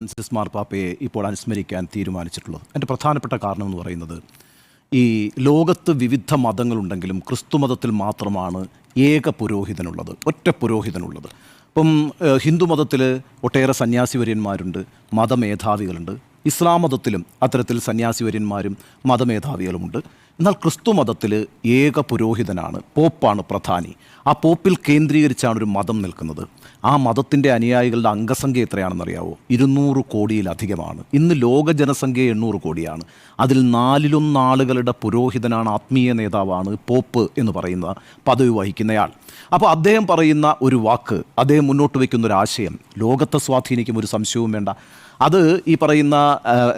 Francis മാർപ്പാപ്പയെ ഇപ്പോൾ അനുസ്മരിക്കാൻ തീരുമാനിച്ചിട്ടുള്ളത്. എന്റെ പ്രധാനപ്പെട്ട കാരണം എന്ന് പറയുന്നത് ഈ ലോകത്ത് വിവിധ മതങ്ങളുണ്ടെങ്കിലും ക്രിസ്തു മതത്തിൽ മാത്രമാണ് ഏക പുരോഹിതനുള്ളത് ഒറ്റ പുരോഹിതനുള്ളത്. ഇപ്പം ഹിന്ദു മതത്തിൽ ഒട്ടേറെ സന്യാസിവര്യന്മാരുണ്ട് മതമേധാവികളുണ്ട്. ഇസ്ലാം മതത്തിലും അത്തരത്തിൽ സന്യാസിവര്യന്മാരും മതമേധാവികളുമുണ്ട്. എന്നാൽ ക്രിസ്തു മതത്തിൽ ഏക പുരോഹിതനാണ് പോപ്പാണ് പ്രധാനി. ആ പോപ്പിൽ കേന്ദ്രീകരിച്ചാണ് ഒരു മതം നിൽക്കുന്നത്. ആ മതത്തിന്റെ അനുയായികളുടെ അംഗസംഖ്യ എത്രയാണെന്നറിയാവോ? ഇരുന്നൂറ് കോടിയിലധികമാണ്. ഇന്ന് ലോക ജനസംഖ്യ എണ്ണൂറ് കോടിയാണ്. അതിൽ നാലിലൊന്നാളുകളുടെ പുരോഹിതനാണ് ആത്മീയ നേതാവാണ് പോപ്പ് എന്ന് പറയുന്ന പദവി വഹിക്കുന്നയാൾ. അപ്പോൾ അദ്ദേഹം പറയുന്ന ഒരു വാക്ക് അദ്ദേഹം മുന്നോട്ട് വയ്ക്കുന്ന ഒരു ആശയം ലോകത്തെ സ്വാധീനിക്കും ഒരു സംശയവും വേണ്ട. അത് ഈ പറയുന്ന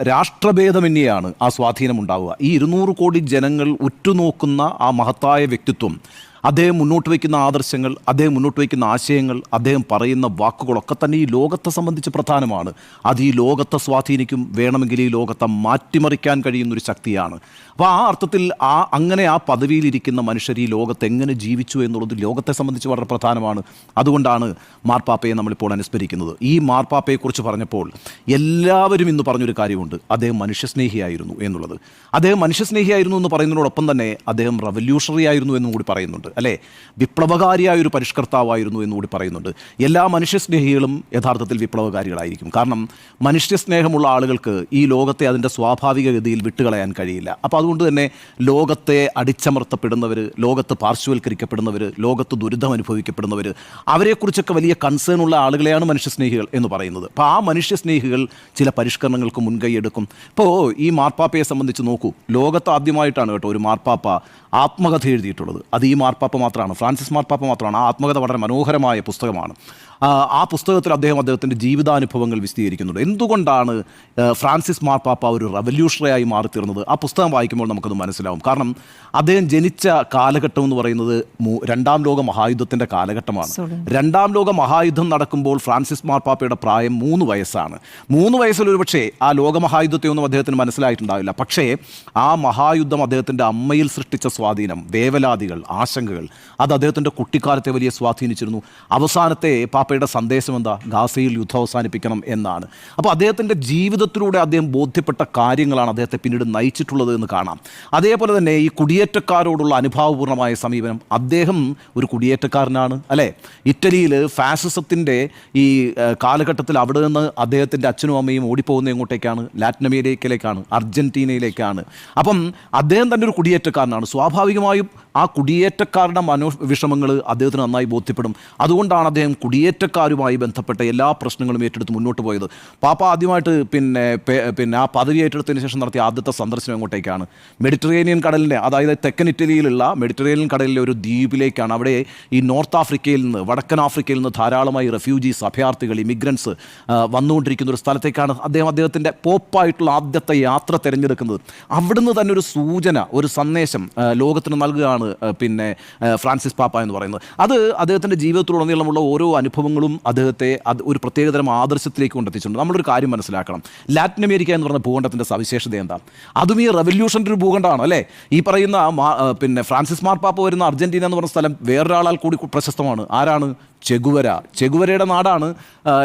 രാഷ്ട്രഭേദമന്യാണ് ആ സ്വാധീനം ഉണ്ടാവുക ഈ ഇരുന്നൂറ് കോടി ജനങ്ങൾ ഉറ്റുനോക്കുന്ന ആ മഹത്തായ വ്യക്തിത്വം അദ്ദേഹം മുന്നോട്ട് വയ്ക്കുന്ന ആദർശങ്ങൾ അദ്ദേഹം മുന്നോട്ട് വയ്ക്കുന്ന ആശയങ്ങൾ അദ്ദേഹം പറയുന്ന വാക്കുകളൊക്കെ തന്നെ ഈ ലോകത്തെ സംബന്ധിച്ച് പ്രധാനമാണ്. അത് ഈ ലോകത്തെ സ്വാധീനിക്കും വേണമെങ്കിൽ ഈ ലോകത്തെ മാറ്റിമറിക്കാൻ കഴിയുന്നൊരു ശക്തിയാണ്. അപ്പോൾ ആ അർത്ഥത്തിൽ ആ അങ്ങനെ ആ പദവിയിലിരിക്കുന്ന മനുഷ്യർ ഈ ലോകത്ത് എങ്ങനെ ജീവിച്ചു എന്നുള്ളത് ലോകത്തെ സംബന്ധിച്ച് വളരെ പ്രധാനമാണ്. അതുകൊണ്ടാണ് മാർപ്പാപ്പയെ നമ്മളിപ്പോൾ അനുസ്മരിക്കുന്നത്. ഈ മാർപ്പാപ്പയെക്കുറിച്ച് പറഞ്ഞപ്പോൾ എല്ലാവരും ഇന്ന് പറഞ്ഞൊരു കാര്യമുണ്ട്. അദ്ദേഹം മനുഷ്യസ്നേഹിയായിരുന്നു എന്നുള്ളത്. അദ്ദേഹം മനുഷ്യസ്നേഹിയായിരുന്നു എന്ന് പറയുന്നതിനോടൊപ്പം തന്നെ അദ്ദേഹം റവല്യൂഷണറി ആയിരുന്നു എന്നും കൂടി പറയുന്നുണ്ട്. അല്ലേ? വിപ്ലവകാരിയായ ഒരു പരിഷ്കർത്താവായിരുന്നു എന്നും കൂടി പറയുന്നുണ്ട്. എല്ലാ മനുഷ്യസ്നേഹികളും യഥാർത്ഥത്തിൽ വിപ്ലവകാരികളായിരിക്കും. കാരണം മനുഷ്യസ്നേഹമുള്ള ആളുകൾക്ക് ഈ ലോകത്തെ അതിന്റെ സ്വാഭാവിക ഗതിയിൽ വിട്ടുകളയാൻ കഴിയില്ല. അപ്പോൾ അതുകൊണ്ട് തന്നെ ലോകത്തെ അടിച്ചമർത്തപ്പെടുന്നവർ ലോകത്ത് പാർശ്വവൽക്കരിക്കപ്പെടുന്നവർ ലോകത്ത് ദുരിതം അനുഭവിക്കപ്പെടുന്നവർ അവരെക്കുറിച്ചൊക്കെ വലിയ കൺസേൺ ഉള്ള ആളുകളെയാണ് മനുഷ്യസ്നേഹികൾ എന്ന് പറയുന്നത്. അപ്പോൾ ആ മനുഷ്യസ്നേഹികൾ ചില പരിഷ്കരണങ്ങൾക്ക് മുൻകൈ എടുക്കും. ഇപ്പോൾ ഈ മാർപ്പാപ്പയെ സംബന്ധിച്ച് നോക്കൂ. ലോകത്ത് ആദ്യമായിട്ടാണ് കേട്ടോ ഒരു മാർപ്പാപ്പ ആത്മകഥ എഴുതിയിട്ടുള്ളത്. അത് ഈ മാർപ്പാപ്പ മാത്രമാണ്. ഫ്രാൻസിസ് മാർപ്പാപ്പ മാത്രമാണ്. ആ ആത്മകഥ വളരെ മനോഹരമായ പുസ്തകമാണ്. ആ, പുസ്തകത്തിൽ അദ്ദേഹം അദ്ദേഹത്തിന്റെ ജീവിതാനുഭവങ്ങൾ വിശദീകരിക്കുന്നുണ്ട്. എന്തുകൊണ്ടാണ് ഫ്രാൻസിസ് മാർപ്പാപ്പ ഒരു റവല്യൂഷണറിയായി മാറിത്തീർന്നത്? ആ പുസ്തകം വായിക്കുമ്പോൾ നമുക്കത് മനസ്സിലാവും. കാരണം അദ്ദേഹം ജനിച്ച കാലഘട്ടം എന്ന് പറയുന്നത് രണ്ടാം ലോക മഹായുദ്ധത്തിന്റെ കാലഘട്ടമാണ്. രണ്ടാം ലോക മഹായുദ്ധം നടക്കുമ്പോൾ ഫ്രാൻസിസ് മാർപ്പാപ്പയുടെ പ്രായം മൂന്ന് വയസ്സാണ്. മൂന്ന് വയസ്സിൽ ഒരുപക്ഷേ ആ ലോകമഹായുദ്ധത്തെ ഒന്നും അദ്ദേഹത്തിന് മനസ്സിലായിട്ടുണ്ടാവില്ല. പക്ഷേ ആ മഹായുദ്ധം അദ്ദേഹത്തിന്റെ അമ്മയിൽ സൃഷ്ടിച്ച സ്വാധീനം വേവലാതികൾ ആശങ്കകൾ അത് അദ്ദേഹത്തിന്റെ കുട്ടിക്കാലത്തെ വലിയ സ്വാധീനിച്ചിരുന്നു. അവസാനത്തെ പാപ്പയുടെ സന്ദേശം എന്താ? ഗാസയിൽ യുദ്ധം അവസാനിപ്പിക്കണം എന്നാണ്. അപ്പോൾ അദ്ദേഹത്തിന്റെ ജീവിതത്തിലൂടെ അദ്ദേഹം ബോധ്യപ്പെട്ട കാര്യങ്ങളാണ് അദ്ദേഹത്തെ പിന്നീട് നയിച്ചിട്ടുള്ളത് എന്ന് കാണാം. അതേപോലെ തന്നെ ഈ കുടിയേറ്റക്കാരോടുള്ള അനുഭാവപൂർണമായ സമീപനം. അദ്ദേഹം ഒരു കുടിയേറ്റക്കാരനാണ് അല്ലേ? ഇറ്റലിയിൽ ഫാസിസത്തിന്റെ ഈ കാലഘട്ടത്തിൽ അവിടെ നിന്ന് അദ്ദേഹത്തിന്റെ അച്ഛനും അമ്മയും ഓടിപ്പോകുന്ന ഇങ്ങോട്ടേക്കാണ് ലാറ്റിൻ അമേരിക്കയിലേക്കാണ് അർജന്റീനയിലേക്കാണ് അപ്പം അദ്ദേഹം തന്നെ ഒരു കുടിയേറ്റക്കാരനാണ്. സ്വാഭാവികമായും ആ കുടിയേറ്റക്കാരുടെ മനോ വിഷമങ്ങൾ അദ്ദേഹത്തിന് നന്നായി ബോധ്യപ്പെടും. അതുകൊണ്ടാണ് അദ്ദേഹം കുടിയേറ്റക്കാരുമായി ബന്ധപ്പെട്ട എല്ലാ പ്രശ്നങ്ങളും ഏറ്റെടുത്ത് മുന്നോട്ട് പോയത്. പാപ്പ ആദ്യമായിട്ട് പിന്നെ പിന്നെ ആ പദവി ഏറ്റെടുത്തതിന് ശേഷം നടത്തിയ ആദ്യത്തെ സന്ദർശനം എങ്ങോട്ടേക്കാണ്? മെഡിറ്ററേനിയൻ കടലിന്റെ അതായത് തെക്കൻ ഇറ്റലിയിലുള്ള മെഡിറ്ററേനിയൻ കടലിലെ ഒരു ദ്വീപിലേക്കാണ് അവിടെ ഈ നോർത്ത് ആഫ്രിക്കയിൽ നിന്ന് വടക്കൻ ആഫ്രിക്കയിൽ നിന്ന് ധാരാളമായി റെഫ്യൂജീസ് അഭയാർത്ഥികൾ ഇമിഗ്രൻസ് വന്നുകൊണ്ടിരിക്കുന്ന ഒരു സ്ഥലത്തേക്കാണ് അദ്ദേഹം അദ്ദേഹത്തിന്റെ പോപ്പായിട്ടുള്ള ആദ്യത്തെ യാത്ര തിരഞ്ഞെടുക്കുന്നത്. അവിടുന്ന് തന്നെ ഒരു സൂചന ഒരു സന്ദേശം ലോകത്തിന് നൽകുകയാണ് പിന്നെ ഫ്രാൻസിസ് പാപ്പ എന്ന് പറയുന്നത്. അത് അദ്ദേഹത്തിന്റെ ജീവിതത്തിലുടനീളമുള്ള ഓരോ അനുഭവങ്ങളും അദ്ദേഹത്തെ അത് ഒരു പ്രത്യേകതരം ആദർശത്തിലേക്ക് കൊണ്ടെത്തിച്ചിട്ടുണ്ട്. നമ്മളൊരു കാര്യം മനസ്സിലാക്കണം. ലാറ്റിൻ അമേരിക്ക എന്ന് പറഞ്ഞ ഭൂഖണ്ഡത്തിന്റെ സവിശേഷത എന്താ? അതും ഈ റവല്യൂഷന്റെ ഒരു ഭൂഖണ്ഡമാണ് അല്ലേ? ഈ പറയുന്ന പിന്നെ ഫ്രാൻസിസ് മാർപ്പാപ്പ വരുന്ന അർജന്റീന എന്ന് പറഞ്ഞ സ്ഥലം വേറൊരാളാൽ കൂടി പ്രശസ്തമാണ്. ആരാണ്? ചെഗുവര. ചെഗുവരയുടെ നാടാണ്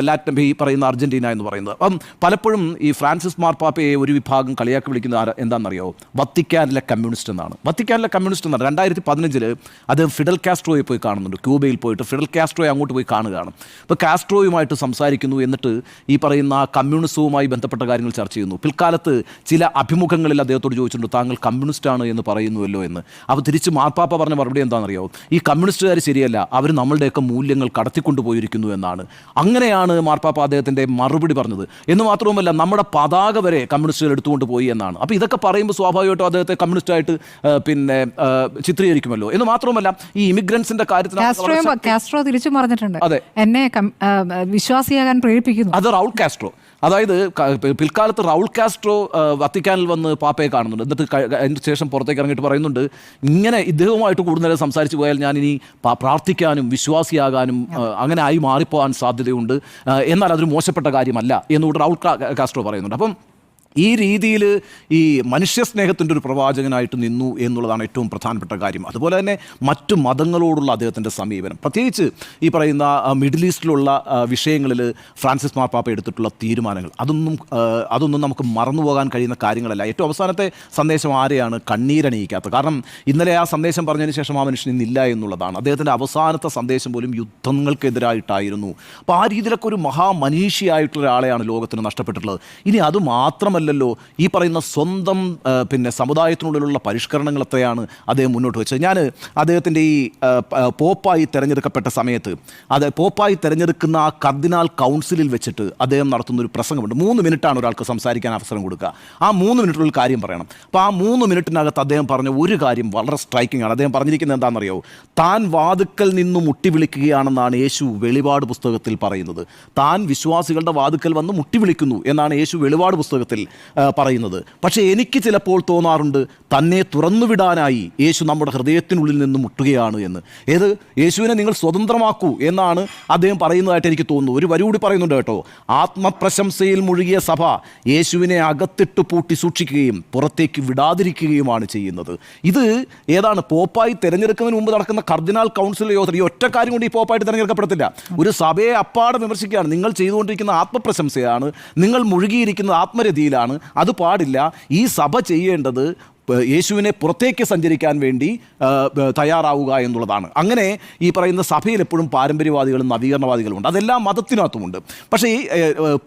ലാറ്റിൻ ഈ പറയുന്ന അർജന്റീന എന്ന് പറയുന്നത്. അപ്പം പലപ്പോഴും ഈ ഫ്രാൻസിസ് മാർപ്പാപ്പയെ ഒരു വിഭാഗം കളിയാക്കി വിളിക്കുന്ന ആരാ എന്താണെന്നറിയോ വത്തിക്കാനിലെ കമ്മ്യൂണിസ്റ്റ് എന്നാണ്. വത്തിക്കാനിലെ കമ്മ്യൂണിസ്റ്റ് എന്നാണ്. രണ്ടായിരത്തി പതിനഞ്ചിൽ അദ്ദേഹം ഫിഡൽ കാസ്ട്രോയെ പോയി കാണുന്നുണ്ട്. ക്യൂബയിൽ പോയിട്ട് ഫിഡൽ കാസ്ട്രോയെ അങ്ങോട്ട് പോയി കാണുകയാണ്. അപ്പോൾ കാസ്ട്രോയുമായിട്ട് സംസാരിക്കുന്നു എന്നിട്ട് ഈ പറയുന്ന കമ്മ്യൂണിസവുമായി ബന്ധപ്പെട്ട കാര്യങ്ങൾ ചർച്ച ചെയ്യുന്നു. പിൽക്കാലത്ത് ചില അഭിമുഖങ്ങളിൽ അദ്ദേഹത്തോട് ചോദിച്ചിട്ടുണ്ട് താങ്കൾ കമ്മ്യൂണിസ്റ്റാണ് എന്ന് പറയുന്നുവല്ലോ എന്ന്. അപ്പോൾ തിരിച്ച് മാർപ്പാപ്പ പറഞ്ഞ മറുപടി എന്താണെന്നറിയോ ഈ കമ്മ്യൂണിസ്റ്റുകാർ ശരിയല്ല. അവർ നമ്മളുടെയൊക്കെ മൂല്യങ്ങൾ കടത്തിക്കൊണ്ടുപോയിരിക്കുന്നു എന്നാണ്. അങ്ങനെയാണ് മാർപ്പാപ്പ അദ്ദേഹത്തിന്റെ മറുപടി പറഞ്ഞത്. എന്ന് മാത്രവുമല്ല നമ്മുടെ പതാക വരെ കമ്മ്യൂണിസ്റ്റുകൾ എടുത്തുകൊണ്ട് പോയി എന്നാണ്. അപ്പോൾ ഇതൊക്കെ പറയുമ്പോൾ സ്വാഭാവികമായിട്ടും അദ്ദേഹത്തെ കമ്മ്യൂണിസ്റ്റായിട്ട് പിന്നെ ചിത്രീകരിക്കുമല്ലോ. എന്ന് മാത്രവുമല്ല ഈ ഇമിഗ്രൻസിന്റെ കാര്യത്തിൽ കാസ്ട്രോ തിരിച്ചു പറഞ്ഞിട്ടുണ്ട്. അതെ. എന്നെ വിശ്വാസിയാകാൻ പ്രേരിപ്പിക്കുന്നു. അത് റൗൾ കാസ്ട്രോ. അതായത് പിൽക്കാലത്ത് റൗൾ കാസ്ട്രോ വത്തിക്കാനിൽ വന്ന് പാപ്പയെ കാണുന്നുണ്ട്. എന്നിട്ട് അതിന് ശേഷം പുറത്തേക്ക് ഇറങ്ങിയിട്ട് പറയുന്നുണ്ട് ഇങ്ങനെ ഇദ്ദേഹവുമായിട്ട് കൂടുതൽ സംസാരിച്ച് പോയാൽ ഞാൻ ഇനി പ്രാർത്ഥിക്കാനും വിശ്വാസിയാകാനും അങ്ങനെ ആയി മാറിപ്പോകാൻ സാധ്യതയുണ്ട് എന്നാൽ അതൊരു മോശപ്പെട്ട കാര്യമല്ല എന്നുകൂടെ റൗൾ കാസ്ട്രോ പറയുന്നുണ്ട്. അപ്പം ഈ രീതിയിൽ ഈ മനുഷ്യസ്നേഹത്തിന്റെ ഒരു പ്രവാചകനായിട്ട് നിന്നു എന്നുള്ളതാണ് ഏറ്റവും പ്രധാനപ്പെട്ട കാര്യം. അതുപോലെ തന്നെ മറ്റു മതങ്ങളോടുള്ള അദ്ദേഹത്തിന്റെ സമീപനം. പ്രത്യേകിച്ച് ഈ പറയുന്ന മിഡിൽ ഈസ്റ്റിലുള്ള വിഷയങ്ങളിൽ ഫ്രാൻസിസ് മാർപ്പാപ്പ എടുത്തിട്ടുള്ള തീരുമാനങ്ങൾ. അതൊന്നും അതൊന്നും നമുക്ക് മറന്നുപോകാൻ കഴിയുന്ന കാര്യങ്ങളല്ല. ഏറ്റവും അവസാനത്തെ സന്ദേശം ആരെയാണ്? കണ്ണീരണിയിക്കാത്തത് കാരണം ഇന്നലെ ആ സന്ദേശം പറഞ്ഞതിന് ശേഷം ആ മനുഷ്യൻ ഇന്നില്ല എന്നുള്ളതാണ്. അദ്ദേഹത്തിന്റെ അവസാനത്തെ സന്ദേശം പോലും യുദ്ധങ്ങൾക്കെതിരായിട്ടായിരുന്നു. അപ്പോൾ ആ രീതിയിലൊക്കെ ഒരു മഹാമനീഷിയായിട്ടുള്ള ഒരാളെയാണ് ലോകത്തിന് നഷ്ടപ്പെട്ടിട്ടുള്ളത്. ഇനി അത് മാത്രമല്ലല്ലോ ഈ പറയുന്ന സ്വന്തം പിന്നെ സമുദായത്തിനുള്ളിലുള്ള പരിഷ്കരണങ്ങൾ എത്രയാണ് അദ്ദേഹം മുന്നോട്ട് വെച്ചത്. ഞാൻ അദ്ദേഹത്തിന്റെ ഈ പോപ്പായി തിരഞ്ഞെടുക്കപ്പെട്ട സമയത്ത് അത് പോപ്പായി തിരഞ്ഞെടുക്കുന്ന ആ കർദിനാൾ കൗൺസിലിൽ വെച്ചിട്ട് അദ്ദേഹം നടത്തുന്ന ഒരു പ്രസംഗമുണ്ട്. മൂന്ന് മിനിറ്റാണ് ഒരാൾക്ക് സംസാരിക്കാൻ അവസരം കൊടുക്കുക. ആ മൂന്ന് മിനിറ്റുള്ള കാര്യം പറയണം. അപ്പോൾ ആ മൂന്ന് മിനിറ്റിനകത്ത് അദ്ദേഹം പറഞ്ഞ ഒരു കാര്യം വളരെ സ്ട്രൈക്കിംഗ് ആണ്. അദ്ദേഹം പറഞ്ഞിരിക്കുന്നത് എന്താണെന്നറിയോ? താൻ വാതുക്കൽ നിന്ന് മുട്ടി വിളിക്കുകയാണെന്നാണ് യേശു വെളിപാട് പുസ്തകത്തിൽ പറയുന്നത്. താൻ വിശ്വാസികളുടെ വാതുക്കൽ വന്ന് മുട്ടി വിളിക്കുന്നു എന്നാണ് യേശു വെളിപാട് പുസ്തകത്തിൽ പറയുന്നത്. പക്ഷേ എനിക്ക് ചിലപ്പോൾ തോന്നാറുണ്ട് തന്നെ തുറന്നുവിടാനായി യേശു നമ്മുടെ ഹൃദയത്തിനുള്ളിൽ നിന്ന് മുട്ടുകയാണ് എന്ന്. ഏത്? യേശുവിനെ നിങ്ങൾ സ്വതന്ത്രമാക്കൂ എന്നാണ് അദ്ദേഹം പറയുന്നതായിട്ട് എനിക്ക് തോന്നുന്നു. ഒരു വരി കൂടി പറയുന്നുണ്ട് കേട്ടോ. ആത്മപ്രശംസയിൽ മുഴുകിയ സഭ യേശുവിനെ അകത്തിട്ട് പൂട്ടി സൂക്ഷിക്കുകയും പുറത്തേക്ക് വിടാതിരിക്കുകയുമാണ് ചെയ്യുന്നത്. ഇത് ഏതാണ്? പോപ്പായി തിരഞ്ഞെടുക്കുന്നതിന് മുമ്പ് നടക്കുന്ന കർദിനാൾ കൗൺസിൽ യോഗത്തിൽ ഈ ഒറ്റ കാര്യം കൊണ്ട് ഈ പോപ്പായിട്ട് തിരഞ്ഞെടുക്കപ്പെടത്തില്ല. ഒരു സഭയെ അപ്പാടെ വിമർശിക്കുകയാണ്. നിങ്ങൾ ചെയ്തുകൊണ്ടിരിക്കുന്ന ആത്മപ്രശംസയാണ്. നിങ്ങൾ മുഴുകിയിരിക്കുന്നത് ആത്മരതിയിലാണ്. അത് പാടില്ല. ഈ സഭ ചെയ്യേണ്ടത് യേശുവിനെ പുറത്തേക്ക് സഞ്ചരിക്കാൻ വേണ്ടി തയ്യാറാവുക എന്നുള്ളതാണ്. അങ്ങനെ ഈ പറയുന്ന സഭയിൽ എപ്പോഴും പാരമ്പര്യവാദികളും നവീകരണവാദികളും ഉണ്ട്. അതെല്ലാം മതത്തിനകത്തുമുണ്ട്. പക്ഷേ ഈ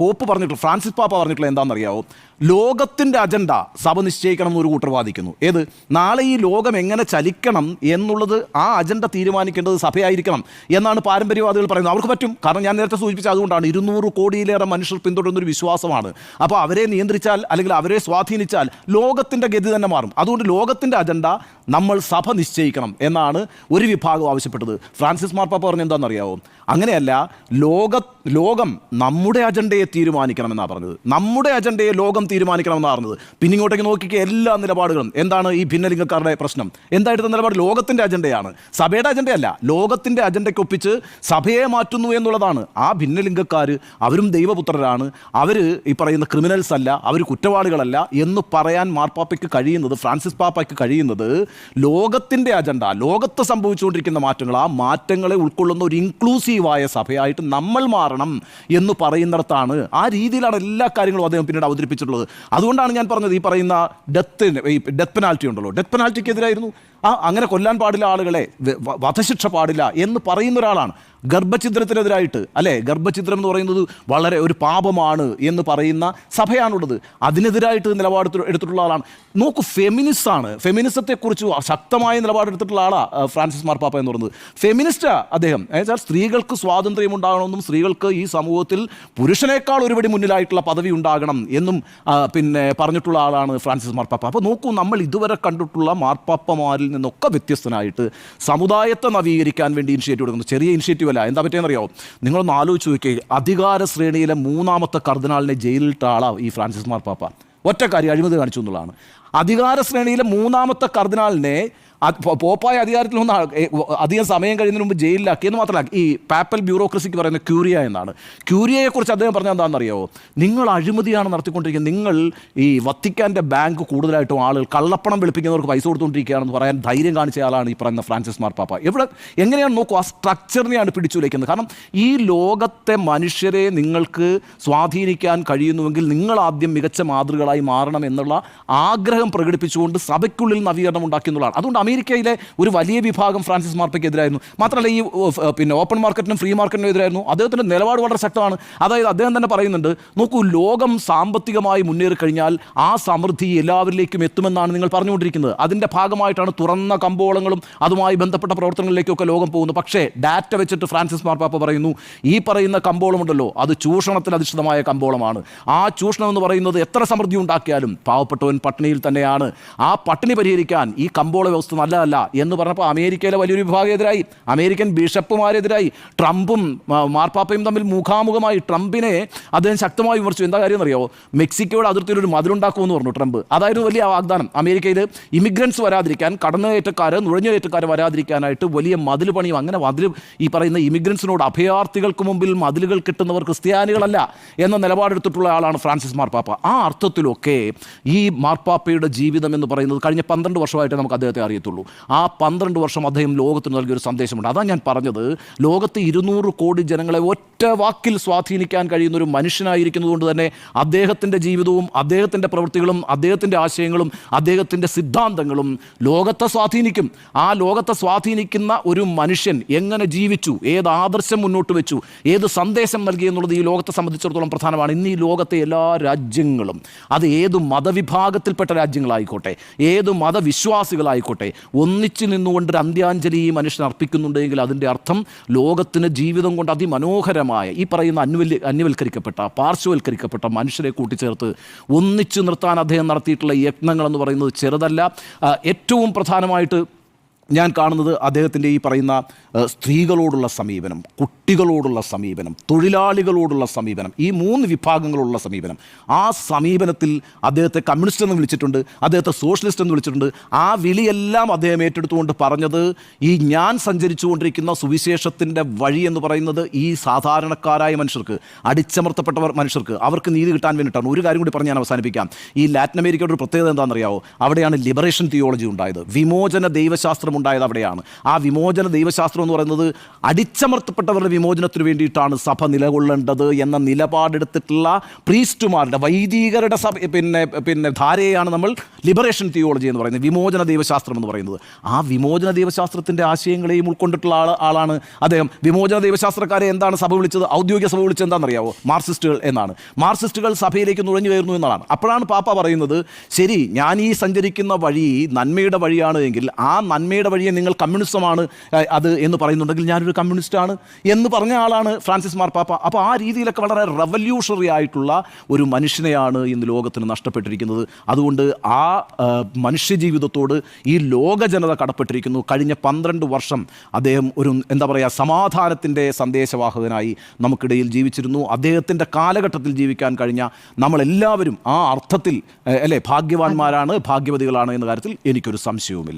പോപ്പ് പറഞ്ഞിട്ടുള്ള ഫ്രാൻസിസ് പാപ്പ പറഞ്ഞിട്ടുള്ള എന്താണെന്നറിയാവോ? ലോകത്തിന്റെ അജണ്ട സഭ നിശ്ചയിക്കണം ഒരു കൂട്ടർ വാദിക്കുന്നു. ഏത്? നാളെ ഈ ലോകം എങ്ങനെ ചലിക്കണം എന്നുള്ളത് ആ അജണ്ട തീരുമാനിക്കേണ്ടത് സഭയായിരിക്കണം എന്നാണ് പാരമ്പര്യവാദികൾ പറയുന്നത്. അവർക്ക് പറ്റും. കാരണം ഞാൻ നേരത്തെ സൂചിപ്പിച്ച അതുകൊണ്ടാണ് ഇരുന്നൂറ് കോടിയിലേറെ മനുഷ്യർ പിന്തുടരുന്ന ഒരു വിശ്വാസമാണ്. അപ്പോൾ അവരെ നിയന്ത്രിച്ചാൽ അല്ലെങ്കിൽ അവരെ സ്വാധീനിച്ചാൽ ലോകത്തിന്റെ ഗതി തന്നെ മാറും. അതുകൊണ്ട് ലോകത്തിന്റെ അജണ്ട നമ്മൾ സഭ നിശ്ചയിക്കണം എന്നാണ് ഒരു വിഭാഗം ആവശ്യപ്പെട്ടത്. ഫ്രാൻസിസ് മാർപ്പാപ്പ പറഞ്ഞ എന്താണെന്നറിയാവോ അങ്ങനെയല്ല ലോക ലോകം നമ്മുടെ അജണ്ടയെ തീരുമാനിക്കണമെന്നാണ് പറഞ്ഞത്. നമ്മുടെ അജണ്ടയെ ലോകം തീരുമാനിക്കണമെന്നാണ് പറഞ്ഞത്. പിന്നെ ഇങ്ങോട്ടേക്ക് നോക്കിക്കുക എല്ലാ നിലപാടുകളും. എന്താണ് ഈ ഭിന്നലിംഗക്കാരുടെ പ്രശ്നം? എന്തായിട്ട് നിലപാട്? ലോകത്തിന്റെ അജണ്ടയാണ്. സഭയുടെ അജണ്ടയല്ല. ലോകത്തിന്റെ അജണ്ടയ്ക്കൊപ്പിച്ച് സഭയെ മാറ്റുന്നു എന്നുള്ളതാണ്. ആ ഭിന്നലിംഗക്കാർ അവരും ദൈവപുത്രരാണ്. അവർ ഈ പറയുന്ന ക്രിമിനൽസ് അല്ല. അവർ കുറ്റവാളികളല്ല എന്ന് പറയാൻ മാർപ്പാപ്പയ്ക്ക് കഴിയുന്നത് ഫ്രാൻസിസ് പാപ്പയ്ക്ക് കഴിയുന്നത് ലോകത്തിന്റെ അജണ്ട ലോകത്ത് സംഭവിച്ചുകൊണ്ടിരിക്കുന്ന മാറ്റങ്ങൾ ആ മാറ്റങ്ങളെ ഉൾക്കൊള്ളുന്ന ഒരു ഇൻക്ലൂസീവായ സഭയായിട്ട് നമ്മൾ മാറണം. എന്ന് പറയുന്നിടത്താണ് ആ രീതിയിലാണ് എല്ലാ കാര്യങ്ങളും അദ്ദേഹം പിന്നീട് അവതരിപ്പിച്ചിട്ടുള്ളത്. അതുകൊണ്ടാണ് ഞാൻ പറഞ്ഞത് ഈ പറയുന്ന ഡെത്തിന് ഈ ഡെത്ത് പെനാൽറ്റി ഉണ്ടല്ലോ. ഡെത്ത് പെനാൽറ്റിക്കെതിരായിരുന്നു ആ അങ്ങനെ കൊല്ലാൻ പാടില്ല ആളുകളെ വധശിക്ഷ പാടില്ല എന്ന് പറയുന്ന ഒരാളാണ്. ഗർഭഛിദ്രത്തിനെതിരായിട്ട് അല്ലേ? ഗർഭഛിദ്രം എന്ന് പറയുന്നത് വളരെ ഒരു പാപമാണ് എന്ന് പറയുന്ന സഭയാണുള്ളത്. അതിനെതിരായിട്ട് നിലപാട് എടുത്തു- എടുത്തിട്ടുള്ള ആളാണ്. നോക്കൂ ഫെമിനിസ്റ്റ് ആണ്. ഫെമിനിസത്തെക്കുറിച്ച് ശക്തമായ നിലപാടെടുത്തിട്ടുള്ള ആളാണ് ഫ്രാൻസിസ് മാർപ്പാപ്പ എന്ന് പറയുന്നത്. ഫെമിനിസ്റ്റാ അദ്ദേഹം. എന്നുവെച്ചാൽ സ്ത്രീകൾക്ക് സ്വാതന്ത്ര്യം ഉണ്ടാകണമെന്നും സ്ത്രീകൾക്ക് ഈ സമൂഹത്തിൽ പുരുഷനേക്കാൾ ഒരുപടി മുന്നിലായിട്ടുള്ള പദവി ഉണ്ടാകണം എന്നും പിന്നെ പറഞ്ഞിട്ടുള്ള ആളാണ് ഫ്രാൻസിസ് മാർപ്പാപ്പ അപ്പോൾ നോക്കൂ നമ്മൾ ഇതുവരെ കണ്ടിട്ടുള്ള മാർപ്പാപ്പമാരിൽ നിന്നൊക്കെ വ്യത്യസ്തനായിട്ട് സമുദായത്തെ നവീകരിക്കാൻ വേണ്ടി ഇനിഷ്യേറ്റീവ് എടുക്കുന്നു. ചെറിയ ഇനിഷ്യേറ്റീവ് അല്ല എന്താ പറ്റിയെന്നറിയാമോ നിങ്ങളൊന്ന് ആലോചിച്ച് നോക്കി അധികാര ശ്രേണിയിലെ മൂന്നാമത്തെ കർദിനാളിനെ ജയിലിലിട്ട ആളാണ് ഈ ഫ്രാൻസിസ് മാർപ്പാപ്പ. ഒറ്റ കാര്യം അഴിമതി കാണിച്ചു എന്നുള്ളതാണ്. അധികാര ശ്രേണിയിലെ മൂന്നാമത്തെ കർദിനാളിനെ പോപ്പായ അധികാരത്തിൽ വന്ന അധികം സമയം കഴിയുന്നതിന് മുമ്പ് ജയിലിലാക്കി എന്ന് മാത്രമല്ല ഈ പാപ്പൽ ബ്യൂറോക്രസിക്ക് പറയുന്ന ക്യൂരിയ എന്നാണ്. ക്യൂരിയയെക്കുറിച്ച് അദ്ദേഹം പറഞ്ഞാൽ എന്താണെന്നറിയാവോ? നിങ്ങൾ അഴിമതിയാണ് നടത്തിക്കൊണ്ടിരിക്കുന്നത്. നിങ്ങൾ ഈ വത്തിക്കാന്റെ ബാങ്ക് കൂടുതലായിട്ടും ആളുകൾ കള്ളപ്പണം വെളുപ്പിക്കുന്നവർക്ക് പൈസ കൊടുത്തുകൊണ്ടിരിക്കുകയാണെന്ന് പറയാൻ ധൈര്യം കാണിച്ച ആളാണ് ഈ പറയുന്ന ഫ്രാൻസിസ് മാർപ്പാപ്പ എവിടെ എങ്ങനെയാണ് നോക്കൂ ആ സ്ട്രക്ചറിനെയാണ് പിടിച്ചുലയ്ക്കുന്നത് കാരണം ഈ ലോകത്തെ മനുഷ്യരെ നിങ്ങൾക്ക് സ്വാധീനിക്കാൻ കഴിയുന്നുവെങ്കിൽ നിങ്ങൾ ആദ്യം മികച്ച മാതൃകളായി മാറണം എന്നുള്ള ആഗ്രഹം പ്രകടിപ്പിച്ചുകൊണ്ട് സഭയ്ക്കുള്ളിൽ നവീകരണം ഉണ്ടാക്കി എന്നുള്ളതാണ്. അതുകൊണ്ട് അമേരിക്കയിലെ ഒരു വലിയ വിഭാഗം ഫ്രാൻസിസ് മാർപ്പയ്ക്ക് എതിരായിരുന്നു മാത്രമല്ല ഈ പിന്നെ ഓപ്പൺ മാർക്കറ്റിനും ഫ്രീ മാർക്കറ്റിനും എതിരായിരുന്നു. അദ്ദേഹത്തിന്റെ നിലപാട് വളരെ ശക്തമാണ്. അതായത് അദ്ദേഹം തന്നെ പറയുന്നുണ്ട് നോക്കൂ ലോകം സാമ്പത്തികമായി മുന്നേറി കഴിഞ്ഞാൽ ആ സമൃദ്ധി എല്ലാവരിലേക്കും എത്തുമെന്നാണ് നിങ്ങൾ പറഞ്ഞുകൊണ്ടിരിക്കുന്നത്. അതിന്റെ ഭാഗമായിട്ടാണ് തുറന്ന കമ്പോളങ്ങളും അതുമായി ബന്ധപ്പെട്ട പ്രവർത്തനങ്ങളിലേക്കൊക്കെ ലോകം പോകുന്നത്. പക്ഷേ ഡാറ്റ വെച്ചിട്ട് ഫ്രാൻസിസ് മാർപ്പാപ്പ പറയുന്നു ഈ പറയുന്ന കമ്പോളമുണ്ടല്ലോ അത് ചൂഷണത്തിൽ അധിഷ്ഠിതമായ കമ്പോളമാണ്. ആ ചൂഷണം എന്ന് പറയുന്നത് എത്ര സമൃദ്ധി ഉണ്ടാക്കിയാലും പാവപ്പെട്ടവൻ പട്ടിണിയിൽ തന്നെയാണ്. ആ പട്ടിണി പരിഹരിക്കാൻ ഈ കമ്പോള വ്യവസ്ഥ നല്ലതല്ല എന്ന് പറഞ്ഞപ്പോൾ അമേരിക്കയിലെ വലിയൊരു വിഭാഗം എതിരായി അമേരിക്കൻ ബിഷപ്പുമാരെതിരായി ട്രംപും മാർപ്പാപ്പയും തമ്മിൽ മുഖാമുഖമായി ട്രംപിനെ അദ്ദേഹം ശക്തമായി വിമർശിച്ചു. എന്താ കാര്യം എന്നറിയോ മെക്സിക്കോയുടെ അതിർത്തിയിൽ ഒരു മതിലുണ്ടാക്കുമെന്ന് പറഞ്ഞു ട്രംപ്. അതായിരുന്നു വലിയ വാഗ്ദാനം. അമേരിക്കയിൽ ഇമിഗ്രൻസ് വരാതിരിക്കാൻ കടന്നുകയറ്റക്കാർ നുഴഞ്ഞുകയറ്റക്കാർ വരാതിരിക്കാനായിട്ട് വലിയ മതിൽ പണിയും. അങ്ങനെ മതിൽ ഈ പറയുന്ന ഇമിഗ്രൻസിനോട് അഭയാർത്ഥികൾക്ക് മുമ്പിൽ മതിലുകൾ കിട്ടുന്നവർ ക്രിസ്ത്യാനികളല്ല എന്ന നിലപാടെടുത്തിട്ടുള്ള ആളാണ് ഫ്രാൻസിസ് മാർപ്പാപ്പ. ആ അർത്ഥത്തിലൊക്കെ ഈ മാർപ്പാപ്പയുടെ ജീവിതം എന്ന് പറയുന്നത് കഴിഞ്ഞ പന്ത്രണ്ട് വർഷമായിട്ട് നമുക്ക് അദ്ദേഹത്തെ അറിയത്തുള്ളൂ. ആ പന്ത്രണ്ട് വർഷം അദ്ദേഹം ലോകത്തിന് നൽകിയൊരു സന്ദേശമുണ്ട് അതാണ് ഞാൻ പറഞ്ഞത് ലോകത്ത് ഇരുന്നൂറ് കോടി ജനങ്ങളെ ഒറ്റ വാക്കിൽ സ്വാധീനിക്കാൻ കഴിയുന്ന ഒരു മനുഷ്യനായിരിക്കുന്നതുകൊണ്ട് തന്നെ അദ്ദേഹത്തിന്റെ ജീവിതവും അദ്ദേഹത്തിന്റെ പ്രവൃത്തികളും അദ്ദേഹത്തിന്റെ ആശയങ്ങളും അദ്ദേഹത്തിന്റെ സിദ്ധാന്തങ്ങളും ലോകത്തെ സ്വാധീനിക്കും ആ ലോകത്തെ സ്വാധീനിക്കുന്ന ഒരു മനുഷ്യൻ എങ്ങനെ ജീവിച്ചു ഏത് ആദർശം മുന്നോട്ട് വെച്ചു ഏത് സന്ദേശം നൽകി എന്നുള്ളത് ഈ ലോകത്തെ സംബന്ധിച്ചിടത്തോളം പ്രധാനമാണ് ഇന്ന് ഈ ലോകത്തെ എല്ലാ രാജ്യങ്ങളും അത് ഏത് മതവിഭാഗത്തിൽപ്പെട്ട രാജ്യങ്ങളായിക്കോട്ടെ ഏത് മതവിശ്വാസികളായിക്കോട്ടെ ഒന്നിച്ചു നിന്നുകൊണ്ട് ഒരു അന്ത്യാഞ്ജലി ഈ മനുഷ്യൻ അർപ്പിക്കുന്നുണ്ടെങ്കിൽ അതിന്റെ അർത്ഥം ലോകത്തിന് ജീവിതം കൊണ്ട് അതിമനോഹരമായ ഈ പറയുന്ന അന്വൽ അന്യവൽക്കരിക്കപ്പെട്ട പാർശ്വവൽക്കരിക്കപ്പെട്ട മനുഷ്യരെ കൂട്ടിച്ചേർത്ത് ഒന്നിച്ചു നിർത്താൻ അദ്ദേഹം നടത്തിയിട്ടുള്ള യത്നങ്ങളെന്ന് പറയുന്നത് ചെറുതല്ല. ഏറ്റവും പ്രധാനമായിട്ട് ഞാൻ കാണുന്നത് അദ്ദേഹത്തിന്റെ ഈ പറയുന്ന സ്ത്രീകളോടുള്ള സമീപനം കുട്ടികളോടുള്ള സമീപനം തൊഴിലാളികളോടുള്ള സമീപനം ഈ മൂന്ന് വിഭാഗങ്ങളുള്ള സമീപനം. ആ സമീപനത്തിൽ അദ്ദേഹത്തെ കമ്മ്യൂണിസ്റ്റ് എന്ന് വിളിച്ചിട്ടുണ്ട് അദ്ദേഹത്തെ സോഷ്യലിസ്റ്റ് എന്ന് വിളിച്ചിട്ടുണ്ട്. ആ വിളിയെല്ലാം അദ്ദേഹം ഏറ്റെടുത്തുകൊണ്ട് പറഞ്ഞത് ഈ ഞാൻ സഞ്ചരിച്ചുകൊണ്ടിരിക്കുന്ന സുവിശേഷത്തിന്റെ വഴി എന്ന് പറയുന്നത് ഈ സാധാരണക്കാരായ മനുഷ്യർക്ക് അടിച്ചമർത്തപ്പെട്ടവർ മനുഷ്യർക്ക് അവർക്ക് നീതി കിട്ടാൻ വേണ്ടിയിട്ടാണ്. ഒരു കാര്യം കൂടി പറഞ്ഞ് ഞാൻ അവസാനിപ്പിക്കാം. ഈ ലാറ്റിൻ അമേരിക്കയുടെ ഒരു പ്രത്യേകത എന്താണെന്നറിയാവോ? അവിടെയാണ് ലിബറേഷൻ തിയോളജി ഉണ്ടായത്. വിമോചന ദൈവശാസ്ത്രം ഉണ്ടായത് അവിടെയാണ്. ആ വിമോചന ദൈവശാസ്ത്രം എന്ന് പറയുന്നത് അടിച്ചമർത്തപ്പെട്ടവരുടെ വിമോചനത്തിന് വേണ്ടിയിട്ടാണ് സഭ നിലകൊള്ളേണ്ടത് എന്ന നിലപാടെടുത്തിട്ടുള്ള പ്രീസ്റ്റുമാരുടെ വൈദികരുടെ സഭ പിന്നെ പിന്നെ ധാരയാണ് നമ്മൾ ലിബറേഷൻ തിയോളജി എന്ന് പറയുന്നത് വിമോചന ദൈവശാസ്ത്രം എന്ന് പറയുന്നത്. ആ വിമോചന ദൈവശാസ്ത്രത്തിന്റെ ആശയങ്ങളെയും ഉൾക്കൊണ്ടിട്ടുള്ള ആൾ ആളാണ് അദ്ദേഹം. വിമോചന ദൈവശാസ്ത്രക്കാരെ എന്താണ് സഭ വിളിച്ചത്? ഔദ്യോഗിക സഭ വിളിച്ചത് എന്താണെന്നറിയാവോ? മാർസിസ്റ്റുകൾ എന്നാണ്. മാർസിസ്റ്റുകൾ സഭയിലേക്ക് നുഴഞ്ഞു കയറുന്നു എന്നാണ് അപ്പോഴാണ് പാപ്പ പറയുന്നത് ശരി ഞാൻ ഈ സഞ്ചരിക്കുന്ന വഴി നന്മയുടെ വഴിയാണ് എങ്കിൽ ആ നന്മയുടെ വഴിയെ നിങ്ങൾ കമ്മ്യൂണിസമാണ് അത് എന്ന് പറയുന്നുണ്ടെങ്കിൽ ഞാനൊരു കമ്മ്യൂണിസ്റ്റാണ് എന്ന് പറഞ്ഞ ആളാണ് ഫ്രാൻസിസ് മാർപ്പാപ്പ അപ്പോൾ ആ രീതിയിലൊക്കെ വളരെ റവല്യൂഷണറി ആയിട്ടുള്ള ഒരു മനുഷ്യനെയാണ് ഇന്ന് ലോകത്തിന് നഷ്ടപ്പെട്ടിരിക്കുന്നത്. അതുകൊണ്ട് ആ മനുഷ്യജീവിതത്തോട് ഈ ലോക ജനത കടപ്പെട്ടിരിക്കുന്നു. കഴിഞ്ഞ പന്ത്രണ്ട് വർഷം അദ്ദേഹം ഒരു എന്താ പറയുക സമാധാനത്തിന്റെ സന്ദേശവാഹകനായി നമുക്കിടയിൽ ജീവിച്ചിരുന്നു. അദ്ദേഹത്തിന്റെ കാലഘട്ടത്തിൽ ജീവിക്കാൻ കഴിഞ്ഞ നമ്മളെല്ലാവരും ആ അർത്ഥത്തിൽ അല്ലേ ഭാഗ്യവാന്മാരാണ് ഭാഗ്യവതികളാണ് എന്ന കാര്യത്തിൽ എനിക്കൊരു സംശയവുമില്ല.